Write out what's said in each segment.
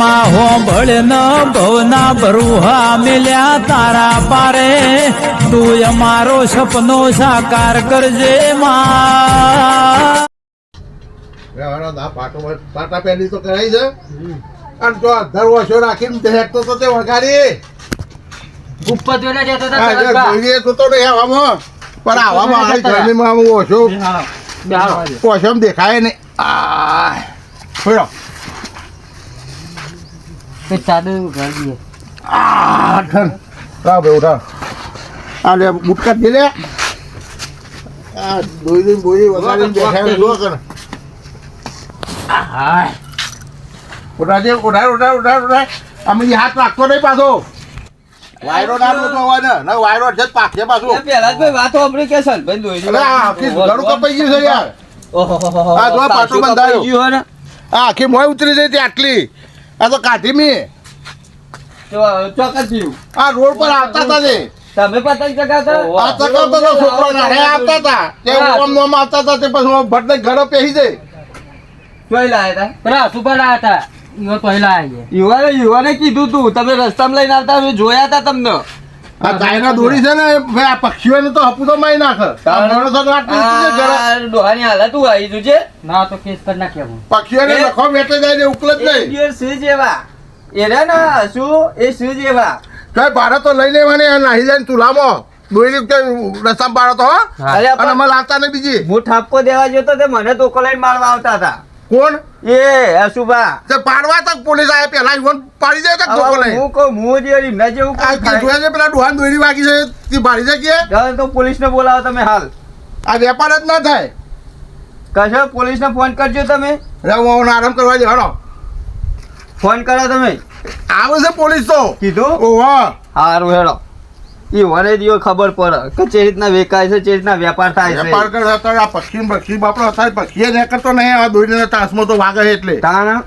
માં હોંભળ ન ભવના બરુહા મિલ્યા તારા પારે. તું અમારો સપનો સાકાર કરજે માં. પાટો પહેલી તો કરાઈ છે. અને જો અધર વર્ષો રાખીને દેખતો તો તે વગાડી ઉપર જોઈને જતો તો તો નહીં આવામાં પણ આવામાં ઓછો દેખાય ને આ ફેરો તો ચાદર ઘર દઈએ. આ ઠન રાવ ભાઈ ઉઠા આ લે બુટકા દે લે આ દોઈ બોઈ વગાડીને બેઠા જો કર હાથ રાખતો નહીં પાછો વાયરો ના નતો હોય ને ના વાયરો છે પાકે પાછું ભાઈ વાત આપણે સલભાઈ દોરી અરે આખી ગયું છે યાર ઓહોહોહો. આ જો પાટો. આ આખી મોય ઉતરી જઈ હતી આટલી આ તો કાઢી મી. ચોક્કસ થયું. આ રોડ પર આવતા હતા ને તમે પતંગ ચગાવતા આ ચકાવતો તો છોકરો નારે આવતા હતા તે. ઓમ નોમ આવતા હતા તે પછી ભટને ઘરે પેહી જાય. જોઈ લાયા હતા પેલા સુપર લાયા હતા? પહેલા અહીં યુવાને યુવાને કીધું તું તમે રસ્તામાં લઈને આવતા જોયા હતા તમને. આ ગાયના દોરી છે ને ભાઈ આ પક્ષીઓને તો હપુ તો મારી નાખે. ડોહાની હાલત હું આવી તું છે? ના તો કેસ કરી નાખ્યા હું. પક્ષીઓને લખો વેટે જાય ને ઉકલે જ નહીં. શું જેવા એ રહ્યા ને શું? એ શું જેવા કઈ ભારત તો લઈ લેવાની આ નાહી જાય દોરી કે રસ્તામાં બાળો તો હો. અરે અને અમે લાવતા ને બીજી. હું ઠાપકો દેવા જતો તે મને તો લઈને મારવા આવતા હતા. કોણ? એ અશુભા તે પાડવા તક પોલીસ આવે પેલા ઈવન પાડી જાય તક હવે લઈ હું કો હું જે એમના જેવું આ કોઈ થાય. જોયા છે પેલા ડોહાન દોરી વાગી છે તે પાડી જાય કે? હવે તો પોલીસને બોલાવો તમે હાલ. આ વેપાર જ ના થાય. કશો પોલીસને ફોન કરજો તમે. રે હું આરામ કરવા દે હલો. ફોન કરો તમે. આવે છે પોલીસ તો. કીધું? ઓહો. હારું હેડો. ઈ વરે દિયો ખબર પડે. કે ચે રીતના વેકાય છે જે રીતના વેપાર થાય વેપાર છે કરતા હતા આ પક્ષી પક્ષી બાપડો હતા પક્ષી ને કરતો નહીં આ દોરીને તાસમાં તો વાગે એટલે. તાણા?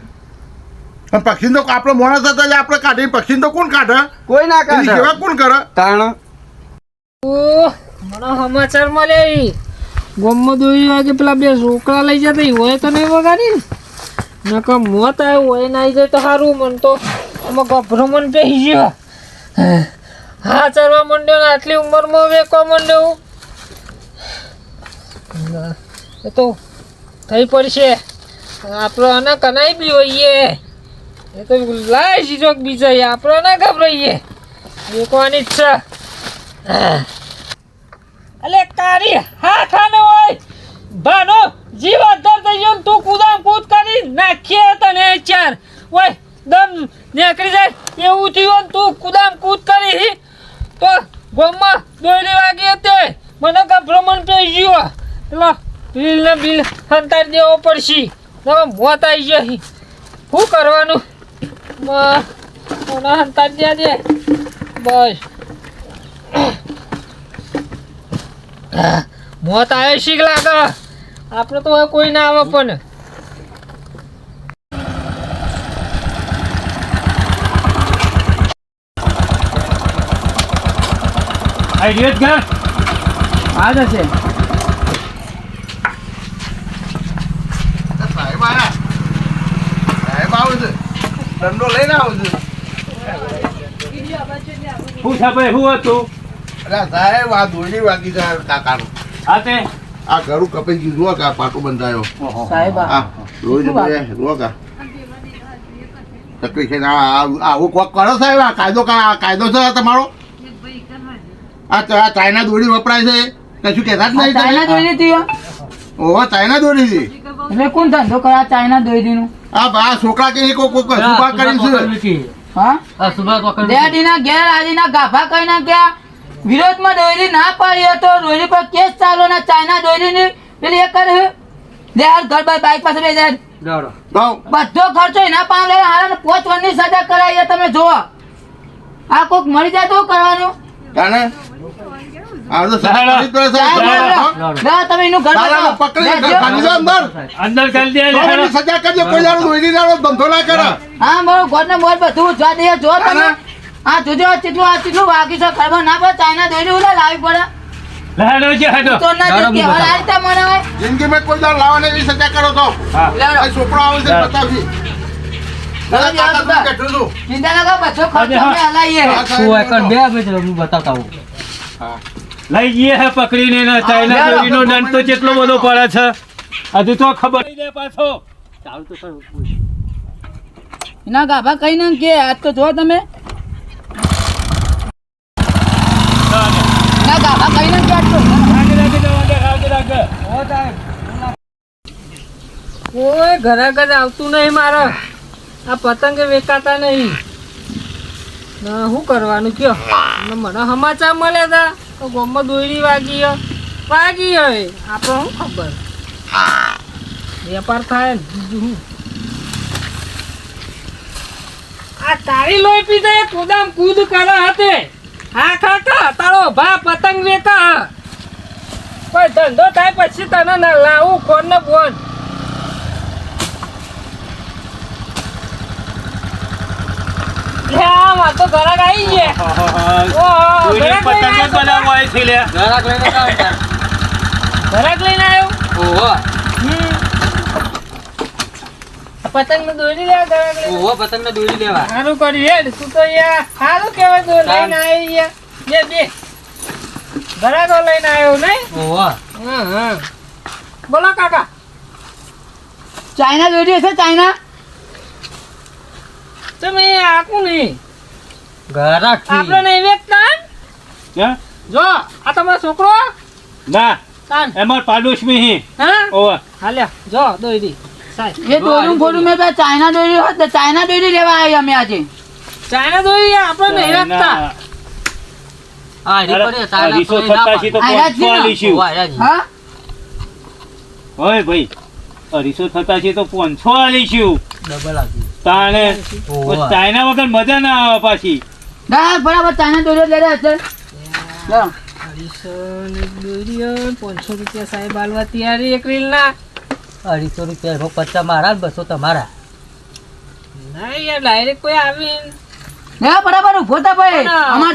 પક્ષી તો આપણે મોણસ હતા એટલે આપણે કાઢી પક્ષી તો કોણ કાઢે? કોઈ ના કાઢે. સેવા કોણ કરે? તાણા? ઓહ, મને સમાચાર મળે ગોમમાં દોરી વાગે પેલા બે છોકરા લઈ જતા હોય તો નહીં વગાડી ને નકર મોત આવ્યું હોય ને આવી જાય તો સારું મન તો આમાં ગભરો મન પેહી ગયો. હા, ચરવા માંડ્યો ને આટલી ઉંમરમાં વેકવા માંડ્યો એ તો થઈ પડશે. આપણો આના કનાઈ બી હોઈએ. એ તો લાય સીધો બીજા આપણો ના ગભરાઈએ વેકવાની ઈચ્છા. અલે, તારી હા ખાને હોય. ભાનો જીવ અધર થઈ ગયો તું કુદામ કૂદ કરી નાખીએ તને ચાર. ઓય, દમ નીકળી જાય. એવું થયું તું કુદામ કૂદ કરી તો ગોમમાં દોરી વાગી હતી મને ગભ્રમણ પી ગયો. એટલે બિલ ને બિલ અંતર દેવો પડશે. તમે મોત આવી જાય શું કરવાનું? મને સંતાડી દે. બસ. મોત આવે શીખ લાગે? આપણે તો કોઈ ના આવે પણ. આઈડિયા જ ઘર. આ જશે. સાહેબ આયા સાહેબ આવે છે દંડો લઈને આવે છે શું છે શું હતું અરે સાહેબ આ દોરી વાગી જાય કાકાનું હા તે આ ઘરું કપાઈ ગયું જુઓ કે આ પાટો બંધાયો સાહેબ આ રોજ જુઓ કા તકલીફ છે આવું કોક કરો સાહેબ આ કાયદો કાયદો છે તમારો આ ચાઇના દોરી વપરાય છે. કશું કહેતા જ નહીં ચાઇના? દોરી હતી ઓહો ચાઇના દોરી હતી એટલે કોણ ધંધો કરે આ ચાઇના દોરી નું આ બા છોકરા કે કો કો સુભા કરી છે. હા? આ કો કરી ડેડી ના ઘેર આજી ના ગાભા કઈ ના ગયા. વિરોધમાં દોરી ના પાડી હતો. દોરી પર કેસ ચાલો ના ચાઇના દોરી ની પેલી એક કરે દે હાલ ઘર બાય બાઈક પાસે બે જાય. દોડો બધો ખર્ચો એના પાંચ લે હારા પોચ વર્ષની સજા કરાવી તમે જોવા આ કોક મળી જાય તો કરવાનું. તમે એનું ઘર પકડી લે, ઘર જો. ખાલી જાઓ અંદર અંદર કરી દે સજા કરજે કોઈ દોરી ધંધો ના કરે. હા મારું ઘર ને મોર બધું જોવા દે. જો તમે આ જોજો કેટલું આ કેટલું વાગ્યું છે. ખબર ના પડે ચાઇના દોરી ઉલા લાવી પડે. લહેડો છે હેડો. તો ના દાડો જે કહેવાય આ રીતે મને હોય. જિંદગીમાં કોઈ લાવવાની એવી સજા કરો તો. હા. છોકરો આવે છે બતાવજી? ચિંતા ના કરો ખર્ચ અમે હલાઈએ બે બતાવતા હું. લઈ જઈએ હે પકડીને ને ચાઇના ચોરીનો દંડ તો કેટલો બધો પડે છે. હજુ તો ખબર દે પાછો. ચાલુ તો. એના ગાભા કઈ ના કે આજ તો જો તમે. એના ગાભા કઈ ના કે આજ તો. કોઈ ઘરે ઘરે આવતું નહીં મારે. આ પતંગ વેચાતા નહીં. ના શું કરવાનું કયો? મને સમાચાર મળ્યા હતા તો ગામમાં દોયડી વાગી વાગી હવે. આપણે શું ખબર? વેપાર થાય ને બીજું આ તારી લોહી પીધે એ કુદામ કૂદ કરે હતે હા કાકા તારો ભા પતંગ વેતા. કોઈ ધંધો થાય પછી તને ના લાવું કોણ ને બોન તો ઘરાક આવી ગયા. પતંગ બનાવવા આવી છે લે. ઘરાક લઈને ઘરાક લઈને આવ્યો? ઓહો. પતંગ ને દોરી લે ઘરાક લઈને? ઓહો પતંગ ને દોરી લેવા. સારું કર્યું હેડ. તું તો યાર સારું કેવાય લઈને આવી યાર બે બે. ઘરાકો લઈને આવ્યો નહીં? ઓહો. હા હા બોલો કાકા. ચાઇના દોરી હશે ચાઇના? તમે આખું નહીં. ઘરાક આપણે નહીં વેચતા. હે? જો આ તમારો છોકરો? ના કાન એમાં પાડોશી હી. હા? ઓવા. હાલ્યા જો દોરી એ દોરું ફોડું મેં ચાઇના દોરી હોત ને ચાઇના દોરી લેવા આવી અમે આજે. ચાઇના દોરી આપણે નહીં રાખતા. હા રી પડે તારા અઢીસો તો ના સત્તાસી તો પાંચસો. આલીશું. હા? ભાઈ અઢીસો તો પાંચસો ડબલ આપી. તાણે ચાઇના વગર મજા ના આવે પાછી. ના બરાબર ચાઇના દોરી લઈ હશે. અઢીસો ની દોરી પાંચસો રૂપિયા સાહેબ આલવા તૈયારી એક રીલ અઢીસો રૂપિયા એમાં પચાસ મારા બસો તમારા. ના યાર ડાયરેક્ટ કોઈ આવી ના બરાબર ઊભો થા ભાઈ.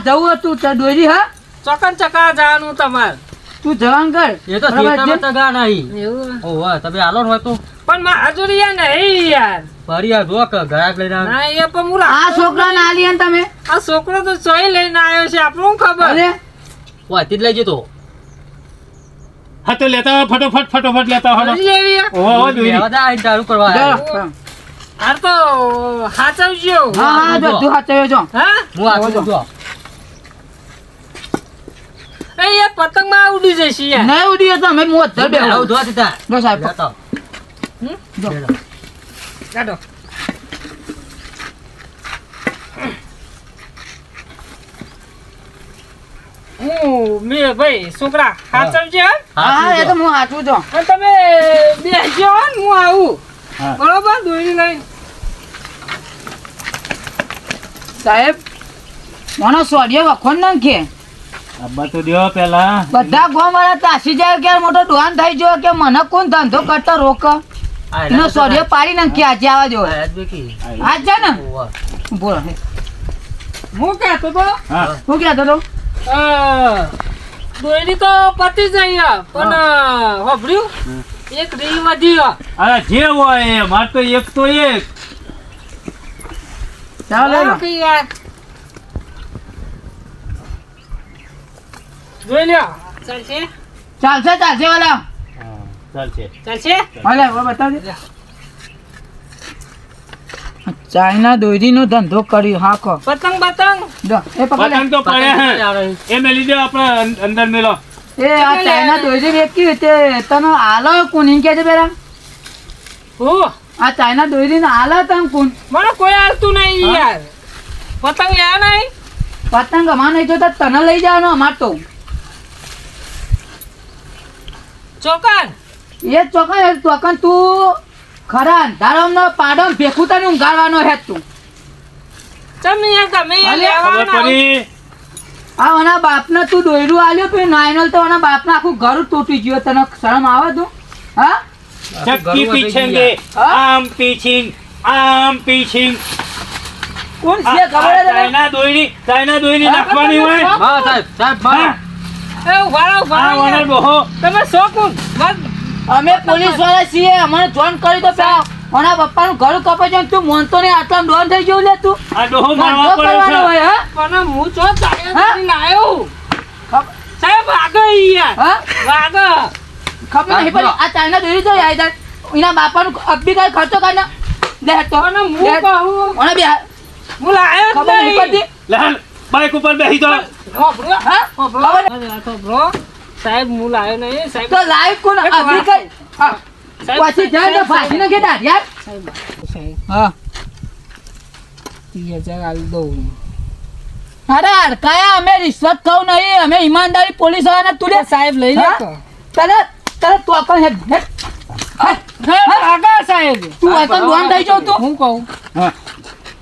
જવું હતું તો દોરી હા? ચોકન ચકા જવાનું તમાર. તું જવાન કર. એ તો થિયેટરમાં ચગા નહીં એવું. ઓહો તમે આલો હોય તો. પણ જોડે નહીં યાર. ફરી જો કે ઘરાક લઈને ના એ પણ હું આ છોકરા ના આલી તમે? આ છોકરો તો ચોઈ લઈને આવ્યો છે આપણું ખબર? અરે. વાંચી જ લઈ જતો. હા તો લેતા ફટોફટ ફટોફટ લેતા દોરી. કરવા. આવ્યા. તો હાચવજો. હા હા જો તું હાચવ્યો હા? હું આખું એ યાર પતંગમાં ઉડી જશે યાર. નહીં ઉડી તો અમે મોત દીધા. સાહેબ કાઢો હું મેં ભાઈ છોકરા હાચવજે હા એ તો હું હાચું છું. અને તમે બેસજો હું આવું. બરોબર? દોરી લઈને. સાહેબ મને સોડિયો વખોન નાખે. તો પેલા. બધા ગોમ વાળા તાસી જાય કે મોટો ડોન થઈ ગયો કે મને કોણ ધંધો કરતા રોક? પાડી નાખી આજે આવા જો આજ જા ને. બોલો હું. કહેતો તો હું. કહેતો તો અ, તો પતી જાય પણ હોભળ્યું? એક રી વધી અરે જે હોય એ માર તો એક તો એક. ચાલો યાર જોઈ લ્યો. ચાલશે? ચાલશે ચાલશે વાલા. ચાલશે. ચાલશે? ભલે હવે બતાવજે ચાઇના દોરીનો ધંધો કર્યો હા કો પતંગ. પતંગ એ પકડ પતંગ તો પડે હે. એ મેલી દો આપણે અંદર મેલો. એ આ ચાઇના દોરી વેચી તે તનો આલો કોની કે છે બેરા? ઓ આ ચાઇના દોરી ના આલા તમ કોણ મને કોઈ આલતું નહીં યાર. પતંગ લેવા નહીં. પતંગ અમાર નહીં જોતા તને લઈ જવાનો અમાર તો. ચોકન એ ચોકન ચોકન તું ખરા અંધારાનો પાડો ભેખું તને ઊંઘાડવાનો હે તું. તમે તમે આ ઓના બાપને તું દોયરું આલ્યો પછી નાયનલ તો ઓના બાપને આખું ઘર તૂટી ગયો. તને શરમ આવે તું? હા? ચક્કી પીછેંગે આમ પીછિંગ આમ પીછિંગ. કોણ છે? ખબર છે તને? ચાઇના દોરી ચાઇના નાખવાની હોય. હા સાહેબ સાહેબ હા, હા. એ વાળો વાળો તમે શોખું બસ અમે પોલીસવાળા છીએ અમને જોઈન કરી દો પેલા. પપ્પા નું ઘર કપાઈ જાય ને તું મોનતો ને આટલા ડોન થઈ ગયો લે તું. આ ડોહો મારવા પડે છે. હા? પણ હું છો ચાયા હા? આવ્યો? સાહેબ આગળ યાર હા? આગળ. ખબર નહીં પણ આ ચાઇના દોરી તો જાય. એના બાપાનું અબ્બી કઈ ખર્ચો કરી લે તો. ને હું કહું? ઓના બે હું. લાયો ખબર નહીં પડતી. લે બાઈક ઉપર બેસી હોભળો, હા? બ્રો હા તો બ્રો સાહેબ હું લાવ્યો નહીં. સાહેબ તો લાઈવ કોણ? અભી કઈ હા. પછી જાય તો ફાંસી નાખે તાર યાર. હા. ત્રીસ હજાર આલી દઉં અરે અડકાયા અમે રિશ્વત ખાવ નહીં. અમે ઈમાનદારી પોલીસ વાળાને તું લે સાહેબ લઈ લે હા? તો. તને તને તું આપણ હે. હે? હે? સાહેબ. તું અકલ દોન થઈ જાવ તું. હું કહું. હા.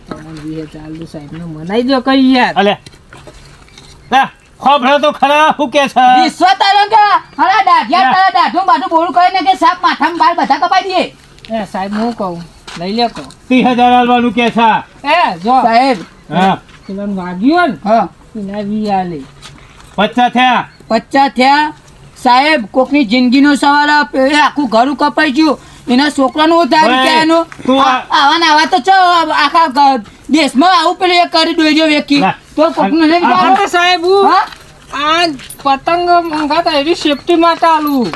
તમને હજાર સાહેબ. ને મનાઈ દો કઈ યાર. અલે. લે. ખોભળો તો ખરા કે છે? વિશ્વ કે? અરે દાઢિયા તારા દાઢું બાઢું બોલું કરે ને કે સાહેબ માથામાં બાલ બધા કપાઈ દઈએ એ સાહેબ હું કહું. લઈ લે કહું ત્રીસ હજાર આલવાનું કે છે? એ જો. સાહેબ. હા. પેલા વાગ્યું ને હા. એના વી આલે. પચાસ થયા? પચાસ થયા. સાહેબ કોકની જિંદગીનો સવાલ આખું ઘરું કપાઈ ગયું. એના છોકરાનું આ- આ- આવા ને આવા તો છો આખા દેશમાં આવું પેલું એ કરી દોજો વેકી તો કોકનું નહીં વિચારવું? સાહેબ હા આ પતંગ મંગાતા એવી સેફટી માટે આલું.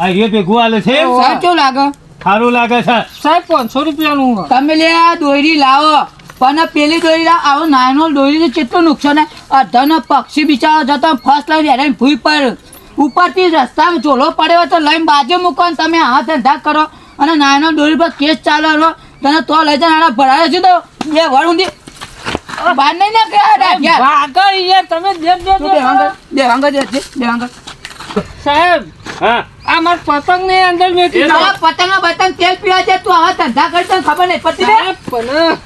આ એ ભેગું આલે છે? એમ? લાગે? સારું લાગે છે. સાહેબ પાંચસો રૂપિયાનું. તમે લે આ દોરી લાવો. પણ પેલી દોરી લાવો આવો નાનો દોરી કેટલું નુકસાન અધન પક્ષી બિચારો જતો ફર્સ્ટ લાઈન હેરાન ભૂઈ પર. ઉપરથી રસ્તામાં ચોલો પડ્યો તો લઈને બાજુ મૂકો ને તમે આ ધંધા કરો. અને નાનો દોરી પર કેસ ચાલો રહો તને તો લઈ જાય નાના ભરાય છે તો બે વર ઊંધી બહાર નહીં ના ગયા આગળ યાર તમે દેખ જે છે, બેહાંગર. સાહેબ હા. આ માર પતંગ ને અંદર મેકી દો. આ પતંગના બતંગ તેલ પીવા છે તું આવા ધંધા કરતો ખબર નહીં પડતી પણ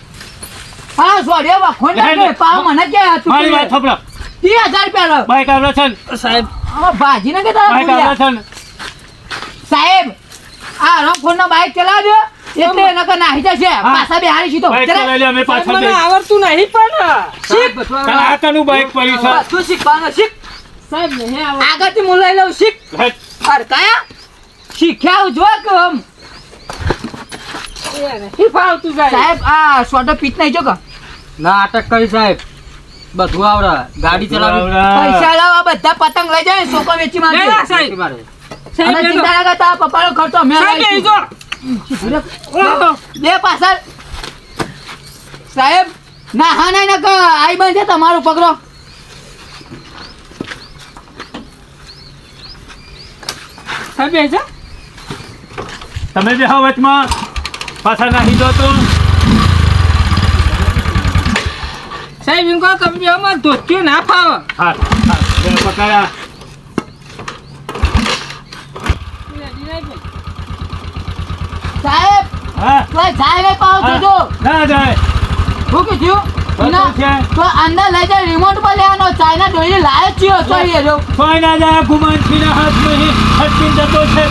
હા વખો ના પાવ મને કે તું મારી વાત રૂપિયા લો. બાઈક આવે છે સાહેબ ભાજી ને કે ને સાહેબ આ રમખોર નો બાઈક ચલાવજો. એટલે એના કે નાહી જશે. પાછા સીધો. ચલા. ચલાવી લે અમે સાહેબ, મને આવડતું નહીં પણ. શીખ. તારા બાઈક પડ્યું છે. તું શીખવાનું શીખ. સાહેબ આવડતું આગળથી હું લઈ લઉં શીખ. અરે કયા? શીખ્યા જો કે આમ. એ ફાવતું સાહેબ સાહેબ આ સોટો પીત નહીં જો કે. ના અટક કરી સાહેબ. બધું આવડે. ગાડી ચલાવી પૈસા લાવો બધા પતંગ લઈ જાય સોકો વેચી લે માંગે લા સાહેબ મારે અને ચિંતા ના કરતા પપ્પાનો ખર્ચો અમે સાહેબ લાવીશું. લેજો. ઓહો. બે પાછળ. સાહેબ ના હા ના ના આઈ બંધ છે તમારો પકડો સાહેબ તમે બે વચમાં. પાછા નાખી દો તો. સાહેબ એમ કહો અમાર ધોતિયું ના ફાવે. હા હા, સાહેબ હા? તો જાય નહીં પાવ જોજો ના જાય. શું કીધું? છે તો અંદર લઈ જાય રિમોટ પર લેવાનો ચાઇના ડોરી લાવે જ છીએ તો એ રહ્યો. કોઈ ના જાય હાથમાં હટકીને જતો છે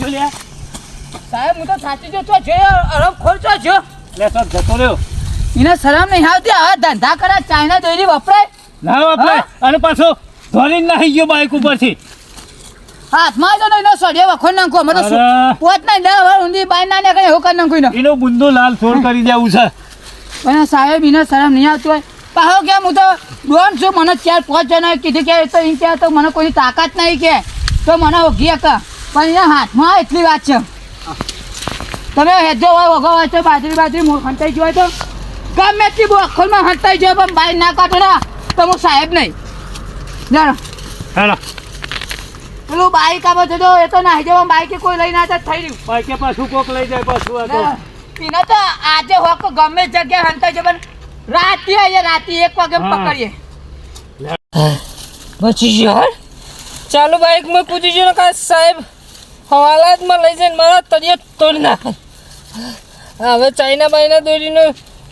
જોલ્યા સાહેબ હું તો સાચી જો તો છે અરબ ખોલતો છો લે સર જતો રહ્યો. એને શરમ નહીં આવતી. હવે ધંધા કરે ચાઇના દોરી વપરાય. ના વપરાય. અને પાછો ધોરીને નાહી ગયો બાઈક ઉપરથી. હાથમાં જો એનો સડે વખોડ નાખો. અમે તો. પોત ના વાર ઊંધી બાઈ ના કઈ એવું કરી નાખ્યું એનો? બુંદો લાલ છોડ કરી દેવું છે. પણ સાહેબ એને શરમ નહીં આવતી હોય. પાહો કેમ હું તો ડોન છું. મને ચાર પાંચ જણા કીધું કે તો એ કે તો મને કોઈ તાકાત નહીં કે. તો મને ઓઘી હકા પણ એના હાથમાં એટલી વાત છે. તમે હેજો હોય ઓઘો હોય તો બાજરી બાજરી મૂળ હંટાઈ ગયો હોય તો. ગમે એટલી અખરમાં હંટાઈ ગયો પણ બાઈ ના કાઢો ના. તો હું સાહેબ નહીં. જાણો. હેલો. પેલું બાઈક આપો જજો એ તો નાહી જવા બાઈક કોઈ લઈ ના જાય થઈ રહ્યું. બાઈકે પાછું કોક લઈ જાય પાછું આ તો. એને તો આજે હોક ગમે જગ્યાએ હંતાઈ જાય પણ રાતે આવીએ રાતે એક વાગે પકડીએ. બચી યાર ચાલો બાઈક મેં પૂછી જો ને કા સાહેબ હવાલાતમાં લઈ જઈને મારા તળિયે તોડી નાખે. હવે ચાઇના બાઈના દોરીનો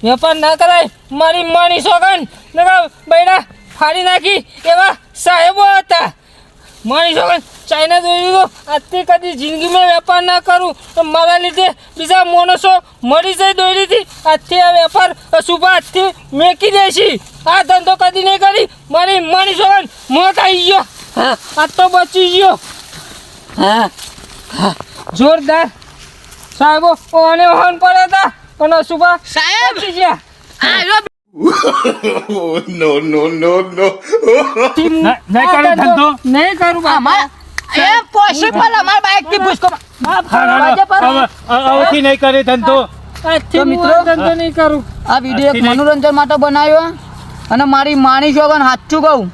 વેપાર ના કરાય, મારી માની સોગન. નકા બૈડા ફાડી નાખી એવા સાહેબો હતા. મારી સોગન, ચાઇના દોરીનો આજથી કદી જિંદગીમાં વેપાર ના કરું. તો મારા લીધે બીજા માણસો મરી જાય દોરીથી. આજથી આ વેપાર શુભા આજથી મેકી દેશી. આ ધંધો કદી નહીં કરી. મારી માની સોગન, મોત આવી ગયો. હા, આ તો બચી ગયો. હા. જોરદાર. સાહેબ ઓને ઓહન પડે તા પણ સુભા સાહેબ! નો નો નો નો. નહીં કરું ધંધો. નહીં કરું બાપા. એ પોસિબલ અમાર બાઈકથી પૂછકો. હા, હા, હવે હવેથી નહીં કરે ધંધો. આજથી મિત્રો, આ ધંધો નહીં કરું. આ વીડિયો એક મનોરંજન માટે બનાવ્યો અને મારી માણી છોકન સાચું કહું.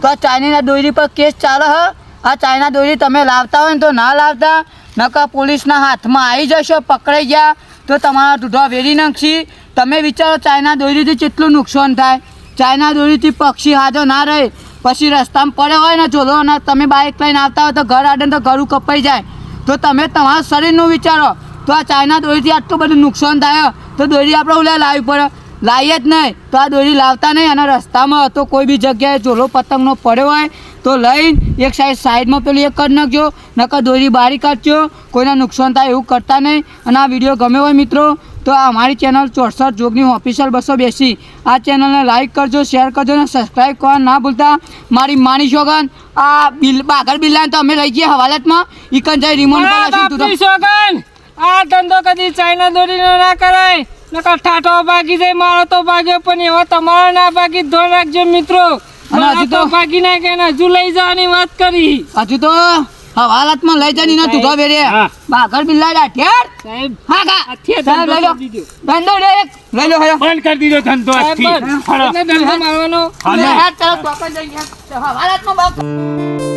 તો આ ચાઇનીના દોરી પર કેસ ચાલે હ. આ ચાઇના દોરી તમે લાવતા હોય ને તો ના લાવતા નકા પોલીસના હાથમાં આવી જશો, પકડાઈ ગયા, તો તમારા ઢૂઢા વેરી નાખશી. તમે વિચારો ચાઇના દોરીથી કેટલું નુકસાન થાય. ચાઇના દોરીથી પક્ષી હાજો ના રહે. પછી રસ્તામાં પડ્યો હોય ને જોલો ને તમે બાઇક લઈને આવતા હોય તો ઘર આડે તો ઘરું કપાઈ જાય. તો તમે તમારા શરીરનું વિચારો. તો આ ચાઇના દોરીથી આટલું બધું નુકસાન થાય. તો દોરી આપણે ઉલ્યા લાવવી પડે. લાવીએ જ નહીં. તો આ દોરી લાવતા નહીં. અને રસ્તામાં હતો. કોઈ બી જગ્યાએ ચોલો પતંગનો પડ્યો હોય તો લઈને એક સાઈડ સાઈડમાં પેલી એક કરી નાખજો. નકર દોરી બારી કાઢજો. કોઈને નુકસાન થાય એવું કરતા નહીં. અને આ વીડિયો ગમ્યો હોય મિત્રો તો આ અમારી ચેનલ ચોસઠ જોગની ઓફિશિયલ બસો બેસી. આ ચેનલને લાઇક કરજો શેર કરજો અને સબસ્ક્રાઈબ કરવા ના ભૂલતા. મારી માની શોગન આ બિલ બાગર બિલ્લાને તો અમે લઈ જઈએ હવાલતમાં. ઇકન જાય રિમોટ આ ધંધો કદી ચાઇના દોરીનો ના કરાય. નકર ઠાઠો ભાગી જાય મારો તો ભાગ્યો પણ એવો તમારો ના ભાગી ધો રાખજો મિત્રો. હજુ તો ભાગી ના કે હજુ લઈ જવાની વાત કરી. હજુ તો હવાલાતમાં લઈ જઈને ના તુગા બેરે હા. બાગર બિલ્લા ડાઠિયાર સાહેબ હા આથી સાહેબ લઈ લો. ધંધો લઈ લો બંધ કરી દીધો ધંધો. એટલે ધંધો મારવાનો. હાલો. હેડ ચાલો તો આપણે જઈએ હવાલાતમાં બાપ